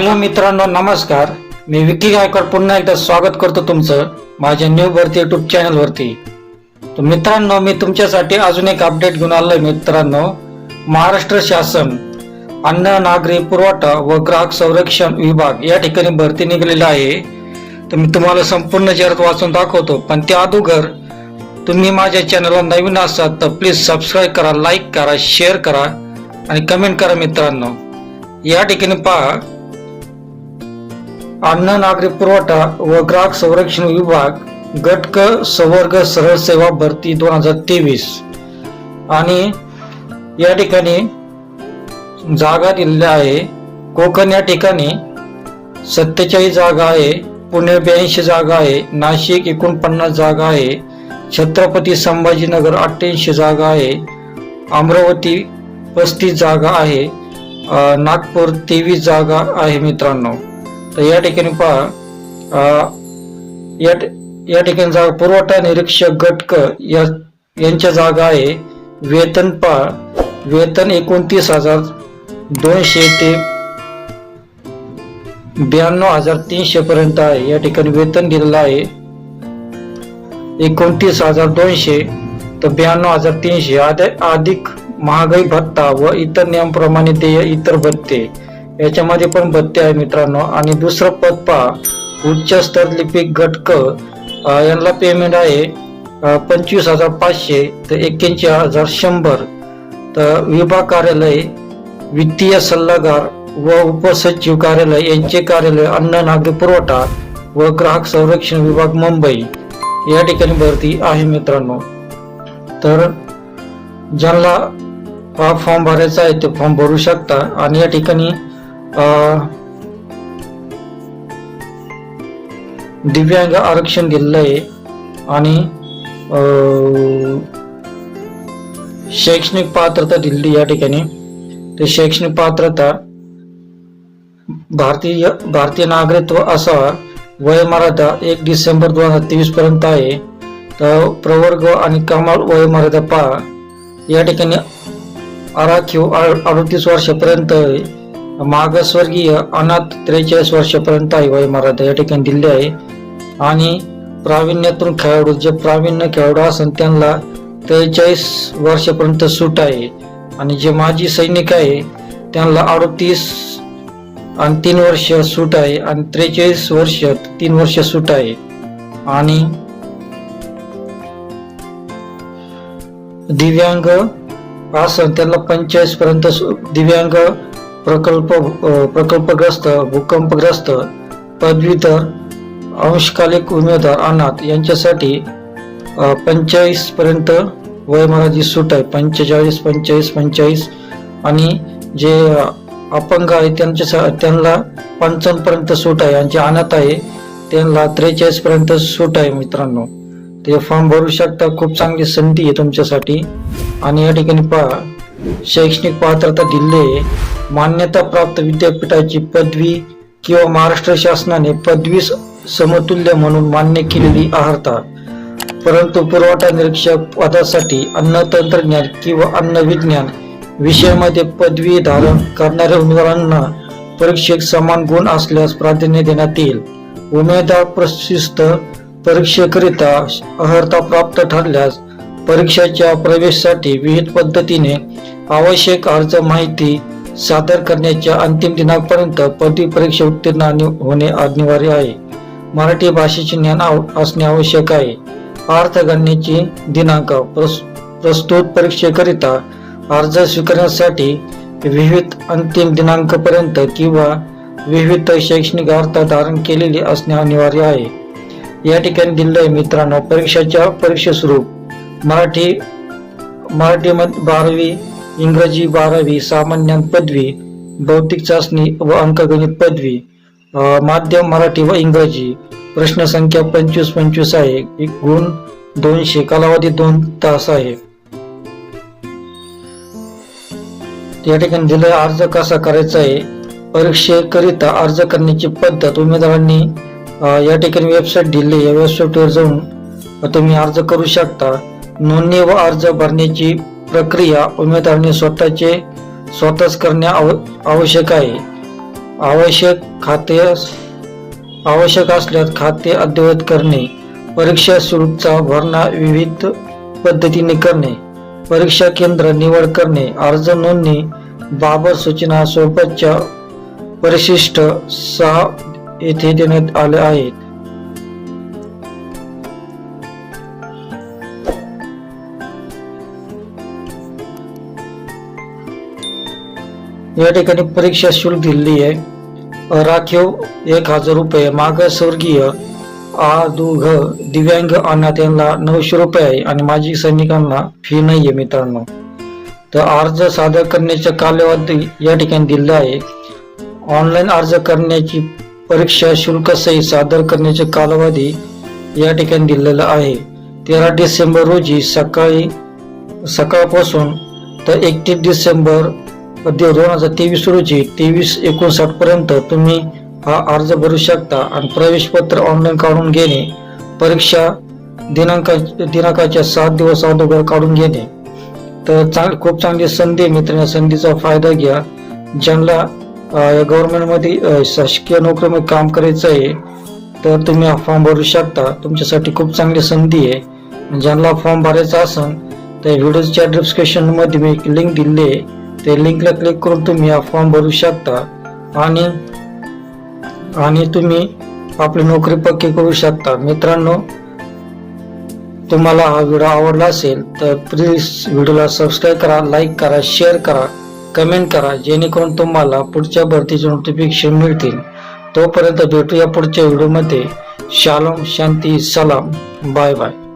Hello मित्रांनो नमस्कार. मी विकी गायकवाड पुन्हा एकदा स्वागत करतो तुमचं माझ्या न्यू भरती युट्यूब चॅनलवरती तर मित्रांनो मी तुमच्यासाठी अजून एक अपडेट घेऊन आलोय मित्रांनो. महाराष्ट्र शासन अन्न नागरी पुरवठा व ग्राहक संरक्षण विभाग या ठिकाणी भरती निघालेला आहे. तर मी तुम्हाला संपूर्ण जाहिरात वाचून दाखवतो. पण त्या अगोदर तुम्ही माझ्या चॅनलला नवीन असाल तर प्लीज सबस्क्राईब करा लाईक करा शेअर करा आणि कमेंट करा मित्रांनो. या ठिकाणी पहा अन्न नागरी पुरवठा व ग्राहक संरक्षण विभाग गटक संवर्ग सरळ सेवा भरती दोन हजार तेवीस. आणि या ठिकाणी जागा दिलेल्या आहे. कोकण या ठिकाणी सत्तेचाळीस जागा आहे पुणे ब्याऐंशी जागा आहे नाशिक एकोणपन्नास जागा आहे छत्रपती संभाजीनगर अठ्ठ्याऐंशी जागा आहे अमरावती पस्तीस जागा आहे नागपूर तेवीस जागा आहे मित्रांनो. तर या ठिकाणी पहा या या ठिकाणी जागा पुरवठा निरीक्षक गटक या यांच्या जागा आहे. वेतन पहा वेतन एकोणतीस हजार दोनशे ते ब्याण्णव हजार तीनशे पर्यंत आहे. या ठिकाणी वेतन दिलेलं आहे. एकोणतीस हजार दोनशे तर ब्याण्णव हजार तीनशे. अधिक महागाई भत्ता व इतर नियमप्रमाणे देय इतर भत्ते. याच्यामध्ये पण भत्ते आहे मित्रांनो. आणि दुसरं पद पहा. उच्च स्तर लिपिक घटक यांना पेमेंट आहे पंचवीस हजार पाचशे तर एक्क्याऐंशी हजार शंभर. तर विभाग कार्यालय वित्तीय सल्लागार व उपसचिव कार्यालय यांचे कार्यालय अन्न नागरी पुरवठा व ग्राहक संरक्षण विभाग मुंबई. या ठिकाणी भरती आहे मित्रांनो. तर ज्यांना हा फॉर्म भरायचा आहे ते फॉर्म भरू शकता. आणि या ठिकाणी दिव्यांग आरक्षण दिलेलं आहे आणि शैक्षणिक पात्रता दिलेली या ठिकाणी. ते शैक्षणिक पात्रता भारतीय भारतीय नागरिकत्व असावा वयमर्यादा एक डिसेंबर दोन हजार तेवीस पर्यंत आहे. तर प्रवर्ग आणि कमाल वयमर्यादा पहा. या ठिकाणी आराखीव अडतीस वर्षापर्यंत आहे. मागासवर्गीय अनाथ त्रेचाळीस वर्षापर्यंत आहे वयमर्यादा या ठिकाणी दिली आहे. आणि प्रावीण्यातून खेळाडू जे प्रावीण्य खेळाडू असेल त्यांना त्रेचाळीस वर्षापर्यंत सूट आहे. आणि जे माजी सैनिक आहे त्यांना अडतीस आणि तीन वर्ष सूट आहे आणि त्रेचाळीस वर्ष तीन वर्ष सूट आहे. आणि दिव्यांग असं त्यांना पंचेचाळीस पर्यंत सु- दिव्यांग प्रकल्प प्रकल्पग्रस्त भूकंपग्रस्त पदवीधर अंशकालिक उमेदवार अनाथ यांच्यासाठी पंचेचाळीसपर्यंत वयमर्यादित सूट आहे. पंचेचाळीस पंचेचाळीस पंचेचाळीस आणि जे अपंग आहे त्यांच्या त्यांना पंचावन्नपर्यंत सूट आहे. आणि जे अनाथ आहे त्यांना त्रेचाळीसपर्यंत सूट आहे मित्रांनो. ते फॉर्म भरू शकता. खूप चांगली संधी आहे तुमच्यासाठी. आणि या ठिकाणी पहा शैक्षणिक पात्रता दिली आहे. मान्यता प्राप्त विद्यापीठाची पदवी किंवा महाराष्ट्र शासनाने पदवी समतुल्य म्हणून मान्य केलेली अर्हता. परंतु पुरवठा निरीक्षक पदासाठी अन्न तंत्रज्ञान किंवा अन्न विज्ञान विषयामध्ये पदवी धारण करणाऱ्या उमेदवारांना परीक्षेत समान गुण असल्यास प्राधान्य देण्यात येईल. उमेदवार प्रशिस्त परीक्षेकरिता अर्हता प्राप्त ठरल्यास परीक्षेच्या प्रवेशासाठी विविध पद्धतीने आवश्यक अर्ज माहिती सादर करण्याच्या अंतिम दिनांकपर्यंत पदवी परीक्षा उत्तीर्ण होणे अनिवार्य आहे. मराठी भाषेचे ज्ञान आव- असणे आवश्यक आहे. अर्थगणनेची दिनांक प्रस- प्रस्तुत परीक्षेकरिता अर्ज स्वीकारण्यासाठी विविध अंतिम दिनांकपर्यंत किंवा विविध शैक्षणिक अर्थ धारण केलेले असणे अनिवार्य आहे. या ठिकाणी दिलेलं मित्रांनो परीक्षेच्या परीक्षा स्वरूप मराठी मराठी बारावी इंग्रजी बारावी सामान्य पदवी भौतिक चाचणी व अंकगणित पदवी माध्यम मराठी व इंग्रजी. प्रश्न संख्या पंचवीस पंचवीस आहे. एक गुण दोनशे कालावधी दोन तास आहे. या ठिकाणी दिलेला अर्ज कसा करायचा आहे? परीक्षेकरिता अर्ज करण्याची पद्धत उमेदवारांनी या ठिकाणी वेबसाईट दिली या वेबसाईटवर जाऊन तुम्ही अर्ज करू शकता. नोंदणी व अर्ज भरण्याची प्रक्रिया उमेदवारांनी स्वतःचे स्वतःच करणे आव- आवश्यक आहे. आवश्यक खाते आवश्यक असल्यास खाते अद्ययावत करणे परीक्षा शुल्कचा भरणा विविध पद्धतीने करणे परीक्षा केंद्र निवड करणे अर्ज नोंदणी बाबत सूचना सोबतच्या परिशिष्ट सहा येथे देण्यात आले आहेत. या ठिकाणी परीक्षा शुल्क दिलेली आहे. राखीव एक हजार रुपये मागासवर्गीय आ दु घ दिव्यांग अनाथ्यांना नऊशे रुपये आहे आणि माजी सैनिकांना फी नाही आहे मित्रांनो. तर अर्ज सादर करण्याचा कालावधी या ठिकाणी दिलेला आहे. ऑनलाईन अर्ज करण्याची परीक्षा शुल्क सहित सादर करण्याचा कालावधी या ठिकाणी दिलेला आहे. तेरा डिसेंबर रोजी सकाळी सकाळपासून तर एकतीस डिसेंबर दोन हजार तेवीस रोजी तेवीस एकोणसाठ पर्यंत तुम्ही हा अर्ज भरू शकता आणि प्रवेश पत्र ऑनलाईन काढून घेणे परीक्षा दिनांका दिनांकाच्या सात दिवस अगोदर काढून घेणे. तर चांग खूप चांगली संधी आहे संधीचा फायदा घ्या. ज्यांना गव्हर्नमेंटमध्ये शासकीय नोकरीमध्ये काम करायचं आहे तर तुम्ही हा फॉर्म भरू शकता. तुमच्यासाठी खूप चांगली संधी आहे. ज्यांना फॉर्म भरायचा असेल तर व्हिडिओच्या डिस्क्रिप्शनमध्ये मी एक लिंक दिली आहे. ते लिंकला क्लिक करून तुम्ही हा फॉर्म भरू शकता. आणि आणि तुम्ही आपली नोकरी पक्की करू शकता. मित्रांनो तुम्हाला हा व्हिडिओ आवडला असेल तर प्लीज व्हिडिओला सबस्क्राईब करा लाईक करा शेअर करा कमेंट करा जेणेकरून तुम्हाला पुढच्या भरतीचे नोटिफिकेशन मिळतील. तोपर्यंत भेटूया पुढच्या व्हिडिओमध्ये शालम शांती सलाम. Bye bye.